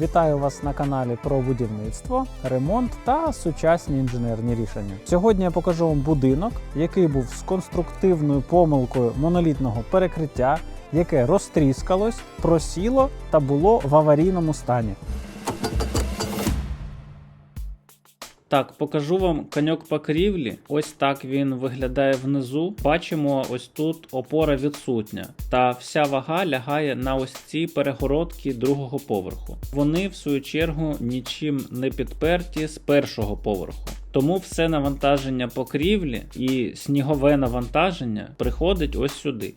Вітаю вас на каналі про будівництво, ремонт та сучасні інженерні рішення. Сьогодні я покажу вам будинок, який був з конструктивною помилкою монолітного перекриття, яке розтріскалось, просіло та було в аварійному стані. Так, покажу вам коньок покрівлі. Ось так він виглядає внизу. Бачимо, ось тут опора відсутня, та вся вага лягає на ось ці перегородки другого поверху. Вони, в свою чергу, нічим не підперті з першого поверху. Тому все навантаження покрівлі і снігове навантаження приходить ось сюди.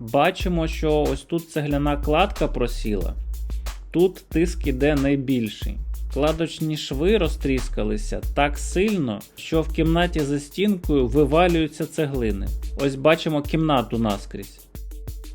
Бачимо, що ось тут цегляна кладка просіла, тут тиск іде найбільший. Кладочні шви розтріскалися так сильно, що в кімнаті за стінкою вивалюються цеглини. Ось бачимо кімнату наскрізь.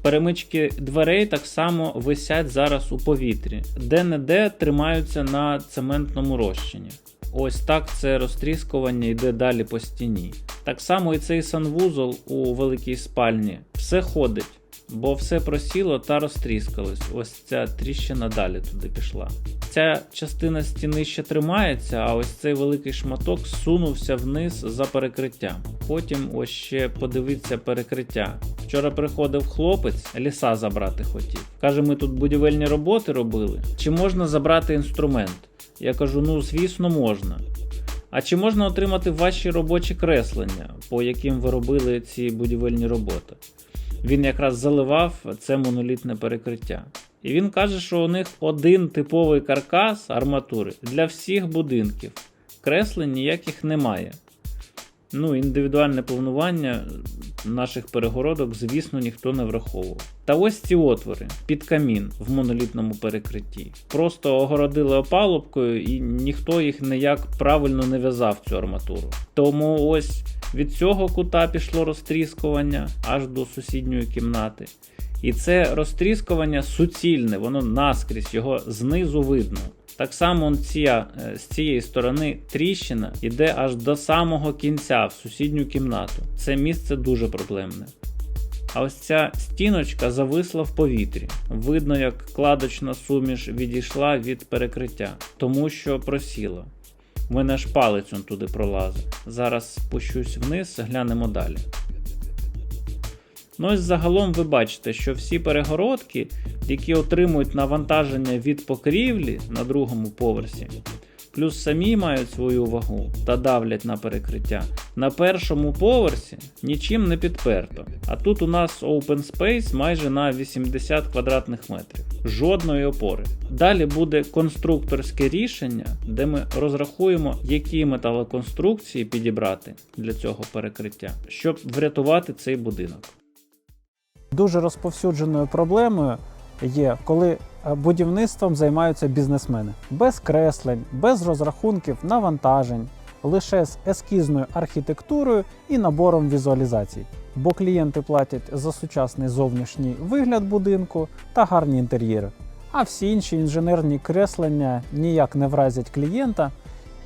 Перемички дверей так само висять зараз у повітрі, де-не-де тримаються на цементному розчині. Ось так це розтріскування йде далі по стіні. Так само і цей санвузол у великій спальні все ходить, бо все просіло та розтріскалось. Ось ця тріщина далі туди пішла. Ця частина стіни ще тримається, а ось цей великий шматок сунувся вниз за перекриттям. Потім ось ще подивиться перекриття. Вчора приходив хлопець, ліса забрати хотів. Каже, ми тут будівельні роботи робили. Чи можна забрати інструмент? Я кажу: ну звісно, можна. А чи можна отримати ваші робочі креслення, по яким ви робили ці будівельні роботи? Він якраз заливав це монолітне перекриття. І він каже, що у них один типовий каркас арматури для всіх будинків. Креслень ніяких немає. Ну, індивідуальне планування наших перегородок, звісно, ніхто не враховував. Та ось ці отвори під камін в монолітному перекритті. Просто огородили опалубкою, і ніхто їх ніяк правильно не в'язав цю арматуру. Тому ось від цього кута пішло розтріскування аж до сусідньої кімнати. І це розтріскування суцільне, воно наскрізь, його знизу видно. Так само ця, е, з цієї сторони тріщина йде аж до самого кінця в сусідню кімнату. Це місце дуже проблемне. А ось ця стіночка зависла в повітрі. Видно, як кладочна суміш відійшла від перекриття, тому що просіла. У мене аж палець он туди пролазить. Зараз спущусь вниз, глянемо далі. Ну ось загалом ви бачите, що всі перегородки, які отримують навантаження від покрівлі на другому поверсі, плюс самі мають свою вагу та давлять на перекриття. На першому поверсі нічим не підперто. А тут у нас open space майже на 80 квадратних метрів. Жодної опори. Далі буде конструкторське рішення, де ми розрахуємо, які металоконструкції підібрати для цього перекриття, щоб врятувати цей будинок. Дуже розповсюдженою проблемою є, коли е, будівництвом займаються бізнесмени без креслень, без розрахунків навантажень, лише з ескізною архітектурою і набором візуалізацій. Бо клієнти платять за сучасний зовнішній вигляд будинку та гарні інтер'єри. А всі інші інженерні креслення ніяк не вразять клієнта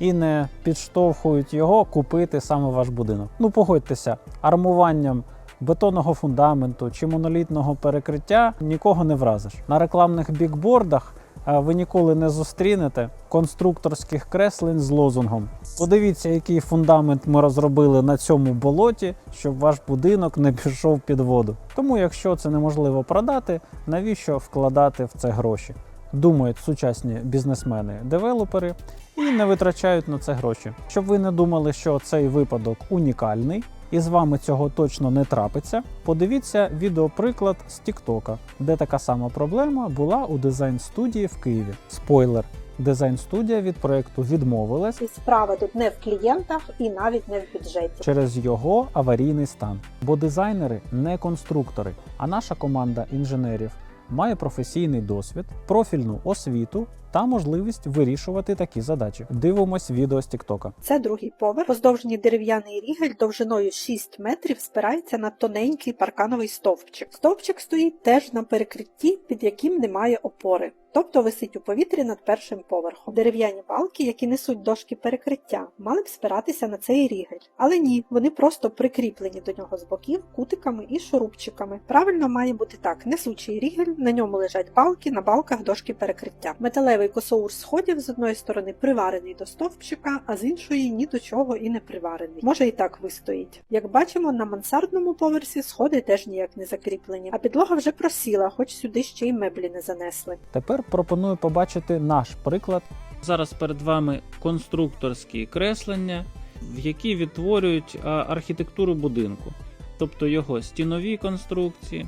і не підштовхують його купити саме ваш будинок. Ну погодьтеся, армуванням бетонного фундаменту чи монолітного перекриття нікого не вразиш. На рекламних бікбордах е, ви ніколи не зустрінете конструкторських креслень з лозунгом. Подивіться, який фундамент ми розробили на цьому болоті, щоб ваш будинок не пішов під воду. Тому, якщо це неможливо продати, навіщо вкладати в це гроші? Думають сучасні бізнесмени-девелопери і не витрачають на це гроші. Щоб ви не думали, що цей випадок унікальний, і з вами цього точно не трапиться, подивіться відеоприклад з Тіктока, де така сама проблема була у дизайн-студії в Києві. Спойлер. Дизайн-студія від проекту відмовилась І справа тут не в клієнтах і навіть не в бюджеті. через його аварійний стан. Бо дизайнери не конструктори, а наша команда інженерів має професійний досвід, профільну освіту та можливість вирішувати такі задачі. Дивимось відео з Тіктока. Це другий поверх. Поздовжній дерев'яний рігель довжиною 6 метрів спирається на тоненький паркановий стовпчик. Стовпчик стоїть теж на перекритті, під яким немає опори. Тобто висить у повітрі над першим поверхом. Дерев'яні балки, які несуть дошки перекриття, мали б спиратися на цей рігель. Але ні, вони просто прикріплені до нього з боків кутиками і шурупчиками. Правильно має бути так: несучий рігель, на ньому лежать балки, на балках дошки перекриття. Металевий косоур сходів з одної сторони приварений до стовпчика, а з іншої ні до чого і не приварений. Може і так вистоїть. Як бачимо, на мансардному поверсі сходи теж ніяк не закріплені, а підлога вже просіла, хоч сюди ще й меблі не занесли. Тепер пропоную побачити наш приклад. Зараз перед вами конструкторські креслення, в які відтворюють архітектуру будинку, тобто його стінові конструкції,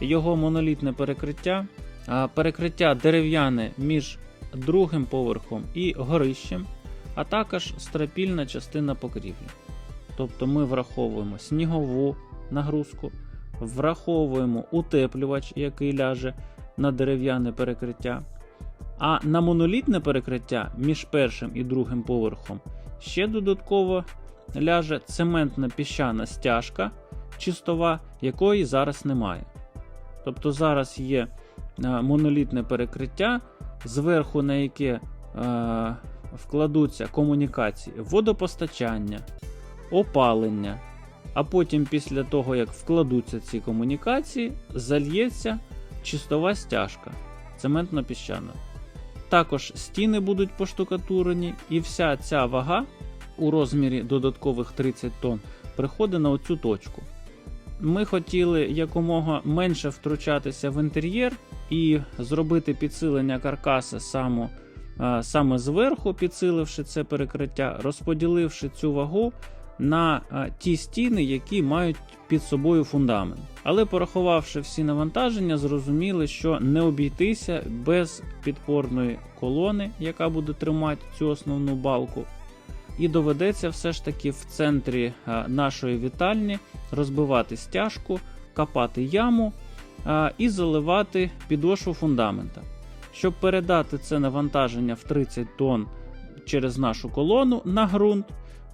його монолітне перекриття, перекриття дерев'яне між другим поверхом і горищем, а також стропільна частина покрівлі. Тобто ми враховуємо снігову нагрузку, враховуємо утеплювач, який ляже на дерев'яне перекриття. А на монолітне перекриття між першим і другим поверхом ще додатково ляже цементна піщана стяжка чистова, якої зараз немає. Тобто зараз є монолітне перекриття, зверху на яке е, вкладуться комунікації водопостачання, опалення. А потім, після того, як вкладуться ці комунікації, зальється чистова стяжка цементно-піщана. Також стіни будуть поштукатурені, і вся ця вага у розмірі додаткових 30 тонн приходить на оцю точку. Ми хотіли якомога менше втручатися в інтер'єр і зробити підсилення каркаса саме, саме зверху, підсиливши це перекриття, розподіливши цю вагу на а, ті стіни, які мають під собою фундамент. Але порахувавши всі навантаження, зрозуміли, що не обійтися без підпорної колони, яка буде тримати цю основну балку. І доведеться все ж таки в центрі нашої вітальні розбивати стяжку, копати яму і заливати підошву фундамента. Щоб передати це навантаження в 30 тонн через нашу колону на ґрунт,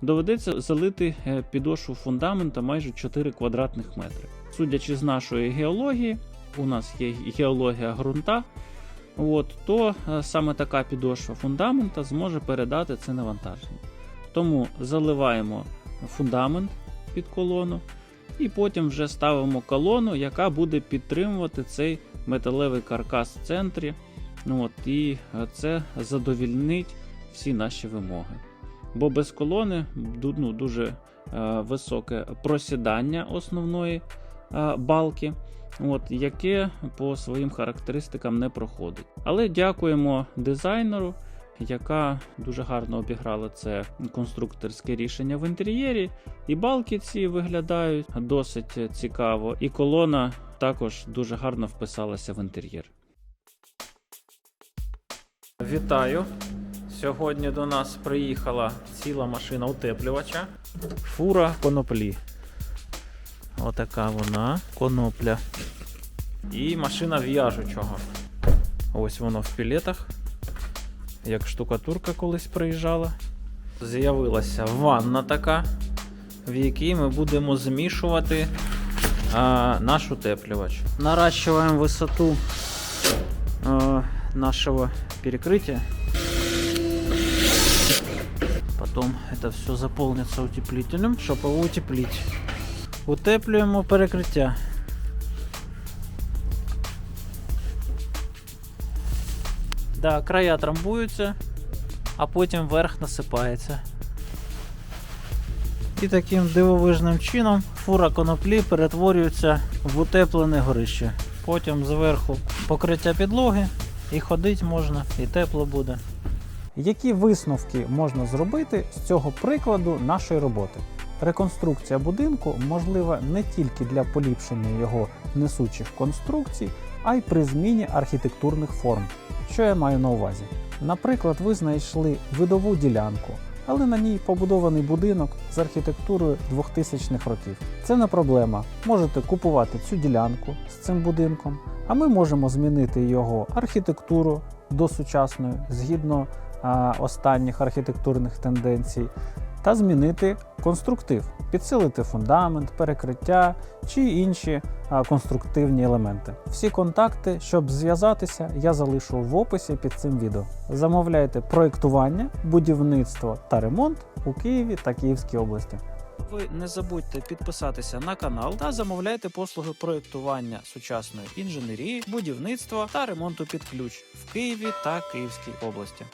доведеться залити е, підошву фундамента майже 4 квадратних метри. Судячи з нашої геології, у нас є геологія ґрунта, от, то е, саме така підошва фундамента зможе передати це навантаження. Тому заливаємо фундамент під колону, і потім вже ставимо колону, яка буде підтримувати цей металевий каркас в центрі. От, І це задовільнить всі наші вимоги. Бо без колони ну, дуже е, високе просідання основної е, балки, от, яке по своїм характеристикам не проходить. Але дякуємо дизайнеру, яка дуже гарно обіграла це конструкторське рішення в інтер'єрі. І балки ці виглядають досить цікаво, і колона також дуже гарно вписалася в інтер'єр. Вітаю! Сьогодні до нас приїхала ціла машина утеплювача. Фура коноплі. Отака вона, конопля. І машина в'яжучого. Ось воно в пілетах Як штукатурка колись приїжджала. З'явилася ванна така, в якій ми будемо змішувати а, наш утеплювач. Наращиваємо висоту а, нашего перекрытия. Потом это все заполнится утеплителем, чтобы его утеплить. Утеплюємо перекриття. Да, края трамбуються, а потім верх насипається. І таким дивовижним чином фура коноплі перетворюється в утеплене горище. Потім зверху покриття підлоги, і ходить можна, і тепло буде. Які висновки можна зробити з цього прикладу нашої роботи? Реконструкція будинку можлива не тільки для поліпшення його несучих конструкцій, а й при зміні архітектурних форм. Що я маю на увазі? Наприклад, ви знайшли видову ділянку, але на ній побудований будинок з архітектурою 2000-х років. Це не проблема. Можете купувати цю ділянку з цим будинком, а ми можемо змінити його архітектуру, до сучасної згідно а, останніх архітектурних тенденцій, та змінити конструктив, підсилити фундамент, перекриття чи інші конструктивні елементи. Всі контакти, щоб зв'язатися, я залишу в описі під цим відео. Замовляйте проєктування, будівництво та ремонт у Києві та Київській області. Ви не забудьте підписатися на канал та замовляйте послуги проєктування сучасної інженерії, будівництва та ремонту під ключ в Києві та Київській області.